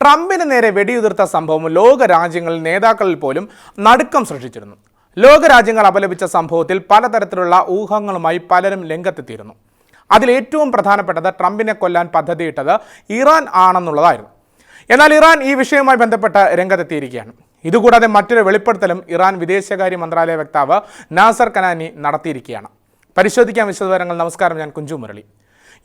ട്രംപിന് നേരെ വെടിയുതിർത്ത സംഭവം ലോക രാജ്യങ്ങളിൽ നേതാക്കളിൽ പോലും നടുക്കം സൃഷ്ടിച്ചിരുന്നു. ലോകരാജ്യങ്ങൾ അപലപിച്ച സംഭവത്തിൽ പലതരത്തിലുള്ള ഊഹങ്ങളുമായി പലരും രംഗത്തെത്തിയിരുന്നു. അതിൽ ഏറ്റവും പ്രധാനപ്പെട്ടത് ട്രംപിനെ കൊല്ലാൻ പദ്ധതിയിട്ടത് ഇറാൻ ആണെന്നുള്ളതായിരുന്നു. എന്നാൽ ഇറാൻ ഈ വിഷയവുമായി ബന്ധപ്പെട്ട് രംഗത്തെത്തിയിരിക്കുകയാണ്. ഇതുകൂടാതെ മറ്റൊരു വെളിപ്പെടുത്തലും ഇറാൻ വിദേശകാര്യ മന്ത്രാലയ വക്താവ് നാസർ കനാനി നടത്തിയിരിക്കുകയാണ്. പരിശോധിക്കാൻ വിശദവിവരങ്ങൾ. നമസ്കാരം ഞാൻ കുഞ്ചു മുരളി.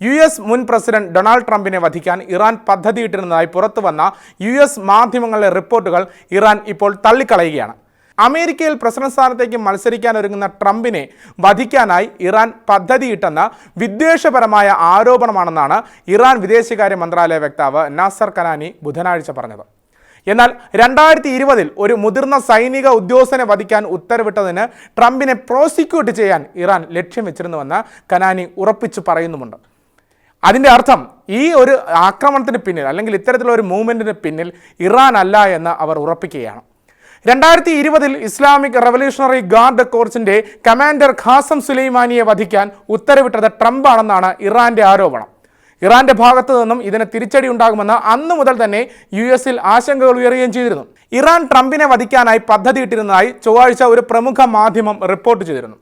യു എസ് മുൻ പ്രസിഡന്റ് ഡൊണാൾഡ് ട്രംപിനെ വധിക്കാൻ ഇറാൻ പദ്ധതിയിട്ടിരുന്നതായി പുറത്തുവന്ന യു എസ് മാധ്യമങ്ങളിലെ റിപ്പോർട്ടുകൾ ഇറാൻ ഇപ്പോൾ തള്ളിക്കളയുകയാണ്. അമേരിക്കയിൽ പ്രസിഡന്റ് സ്ഥാനത്തേക്ക് മത്സരിക്കാൻ ഒരുങ്ങുന്ന ട്രംപിനെ വധിക്കാനായി ഇറാൻ പദ്ധതിയിട്ടെന്ന വിദ്വേഷപരമായ ആരോപണമാണെന്നാണ് ഇറാൻ വിദേശകാര്യ മന്ത്രാലയ വക്താവ് നാസർ കനാനി ബുധനാഴ്ച പറഞ്ഞത്. എന്നാൽ രണ്ടായിരത്തി ഇരുപതിൽ ഒരു മുതിർന്ന സൈനിക ഉദ്യോഗസ്ഥനെ വധിക്കാൻ ഉത്തരവിട്ടതിന് ട്രംപിനെ പ്രോസിക്യൂട്ട് ചെയ്യാൻ ഇറാൻ ലക്ഷ്യം വെച്ചിരുന്നുവെന്ന് കനാനി ഉറപ്പിച്ചു പറയുന്നുമുണ്ട്. അതിന്റെ അർത്ഥം ഈ ഒരു ആക്രമണത്തിന് പിന്നിൽ അല്ലെങ്കിൽ ഇത്തരത്തിലുള്ള ഒരു മൂവ്മെന്റിന് പിന്നിൽ ഇറാൻ അല്ല എന്ന് അവർ ഉറപ്പിക്കുകയാണ്. രണ്ടായിരത്തി ഇരുപതിൽ ഇസ്ലാമിക് റവല്യൂഷണറി ഗാർഡ് കോർസിന്റെ കമാൻഡർ ഖാസം സുലൈമാനിയെ വധിക്കാൻ ഉത്തരവിട്ടത് ട്രംപാണെന്നാണ് ഇറാന്റെ ആരോപണം. ഇറാന്റെ ഭാഗത്തു നിന്നും ഇതിന് തിരിച്ചടി ഉണ്ടാകുമെന്ന് അന്നു മുതൽ തന്നെ യു എസിൽ ആശങ്കകൾ ഉയരുകയും ചെയ്തിരുന്നു. ഇറാൻ ട്രംപിനെ വധിക്കാനായി പദ്ധതിയിട്ടിരുന്നതായി ചൊവ്വാഴ്ച ഒരു പ്രമുഖ മാധ്യമം റിപ്പോർട്ട് ചെയ്തിരുന്നു.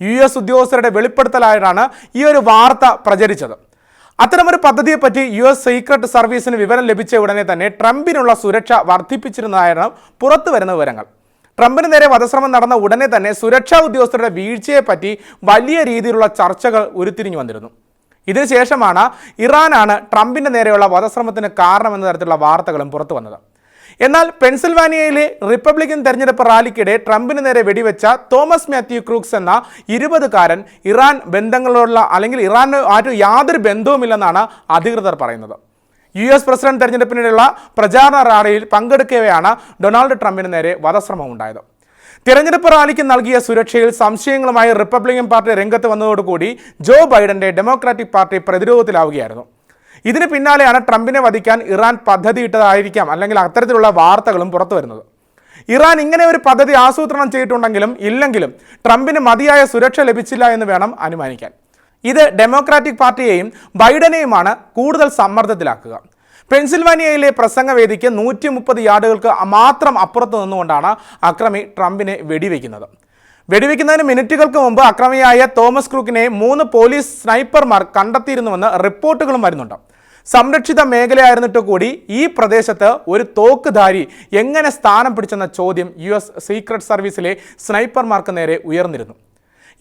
യു എസ് ഉദ്യോഗസ്ഥരുടെ വെളിപ്പെടുത്തലായിട്ടാണ് ഈ ഒരു വാർത്ത പ്രചരിച്ചത്. അത്തരമൊരു പദ്ധതിയെപ്പറ്റി യു എസ് സീക്രട്ട് സർവീസിന് വിവരം ലഭിച്ച ഉടനെ തന്നെ ട്രംപിനുള്ള സുരക്ഷ വർദ്ധിപ്പിച്ചിരുന്നതായിരുന്നു പുറത്തു വരുന്ന വിവരങ്ങൾ. ട്രംപിന് നേരെ വധശ്രമം നടന്ന ഉടനെ തന്നെ സുരക്ഷാ ഉദ്യോഗസ്ഥരുടെ വീഴ്ചയെപ്പറ്റി വലിയ രീതിയിലുള്ള ചർച്ചകൾ ഉരുത്തിരിഞ്ഞു വന്നിരുന്നു. ഇതിനുശേഷമാണ് ഇറാനാണ് ട്രംപിന്റെ നേരെയുള്ള വധശ്രമത്തിന് കാരണമെന്ന തരത്തിലുള്ള വാർത്തകളും പുറത്തു വന്നത്. എന്നാൽ പെൻസിൽവാനിയയിലെ റിപ്പബ്ലിക്കൻ തെരഞ്ഞെടുപ്പ് റാലിക്കിടെ ട്രംപിന് നേരെ വെടിവെച്ച തോമസ് മാത്യു ക്രൂക്സ് എന്ന ഇരുപതുകാരൻ ഇറാൻ ബന്ധങ്ങളോടുള്ള അല്ലെങ്കിൽ ഇറാന് ആരും യാതൊരു ബന്ധവുമില്ലെന്നാണ് അധികൃതർ പറയുന്നത്. യു എസ് പ്രസിഡന്റ് തെരഞ്ഞെടുപ്പിനിടെയുള്ള പ്രചാരണ റാലിയിൽ പങ്കെടുക്കവെയാണ് ഡൊണാൾഡ് ട്രംപിന് നേരെ വധശ്രമം ഉണ്ടായത് തിരഞ്ഞെടുപ്പ് റാലിക്ക് നൽകിയ സുരക്ഷയിൽ സംശയങ്ങളുമായി റിപ്പബ്ലിക്കൻ പാർട്ടി രംഗത്ത് വന്നതോടുകൂടി ജോ ബൈഡന്റെ ഡെമോക്രാറ്റിക് പാർട്ടി പ്രതിരോധത്തിലാവുകയായിരുന്നു. ഇതിന് പിന്നാലെയാണ് ട്രംപിനെ വധിക്കാൻ ഇറാൻ പദ്ധതിയിട്ടതായിരിക്കാം അല്ലെങ്കിൽ അത്തരത്തിലുള്ള വാർത്തകളും പുറത്തു വരുന്നത്. ഇറാൻ ഇങ്ങനെ ഒരു പദ്ധതി ആസൂത്രണം ചെയ്തിട്ടുണ്ടെങ്കിലും ഇല്ലെങ്കിലും ട്രംപിന് മതിയായ സുരക്ഷ ലഭിച്ചില്ല എന്ന് വേണം അനുമാനിക്കാൻ. ഇത് ഡെമോക്രാറ്റിക് പാർട്ടിയെയും ബൈഡനെയുമാണ് കൂടുതൽ സമ്മർദ്ദത്തിലാക്കുക. പെൻസിൽവാനിയയിലെ പ്രസംഗവേദിക്ക് നൂറ്റി മുപ്പത് യാർഡുകൾക്ക് മാത്രം അപ്പുറത്ത് നിന്നുകൊണ്ടാണ് അക്രമി ട്രംപിനെ വെടിവെക്കുന്നത്. വെടിവെക്കുന്നതിന് മിനിറ്റുകൾക്ക് മുമ്പ് അക്രമിയായ തോമസ് ക്രൂക്കിനെ മൂന്ന് പോലീസ് സ്നൈപ്പർമാർ കണ്ടെത്തിയിരുന്നുവെന്ന് റിപ്പോർട്ടുകളും വരുന്നുണ്ട്. സംരക്ഷിത മേഖലയായിരുന്നിട്ട് കൂടി ഈ പ്രദേശത്ത് ഒരു തോക്കുധാരി എങ്ങനെ സ്ഥാനം പിടിച്ചെന്ന ചോദ്യം യു എസ് സീക്രട്ട് സർവീസിലെ സ്നൈപ്പർമാർക്ക് നേരെ ഉയർന്നിരുന്നു.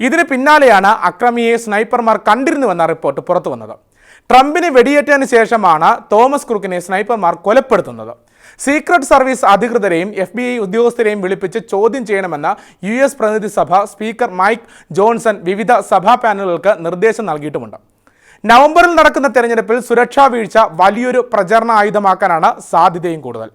ഇതിന് പിന്നാലെയാണ് അക്രമിയെ സ്നൈപ്പർമാർ കണ്ടിരുന്നുവെന്ന റിപ്പോർട്ട് പുറത്തു വന്നത് ട്രംപിന് വെടിയേറ്റതിന് ശേഷമാണ് തോമസ് ക്രൂക്കിനെ സ്നൈപ്പർമാർ കൊലപ്പെടുത്തുന്നത്. സീക്രട്ട് സർവീസ് അധികൃതരെയും എഫ് ബി ഐ ഉദ്യോഗസ്ഥരെയും വിളിപ്പിച്ച് ചോദ്യം ചെയ്യണമെന്ന് യു എസ് പ്രതിനിധി സഭ സ്പീക്കർ മൈക്ക് ജോൺസൺ വിവിധ സഭാ പാനലുകൾക്ക് നിർദ്ദേശം നൽകിയിട്ടുമുണ്ട്. നവംബറിൽ നടക്കുന്ന തെരഞ്ഞെടുപ്പിൽ സുരക്ഷാ വീഴ്ച വലിയൊരു പ്രചരണ ആയുധമാക്കാനാണ് സാധ്യതയും കൂടുതൽ.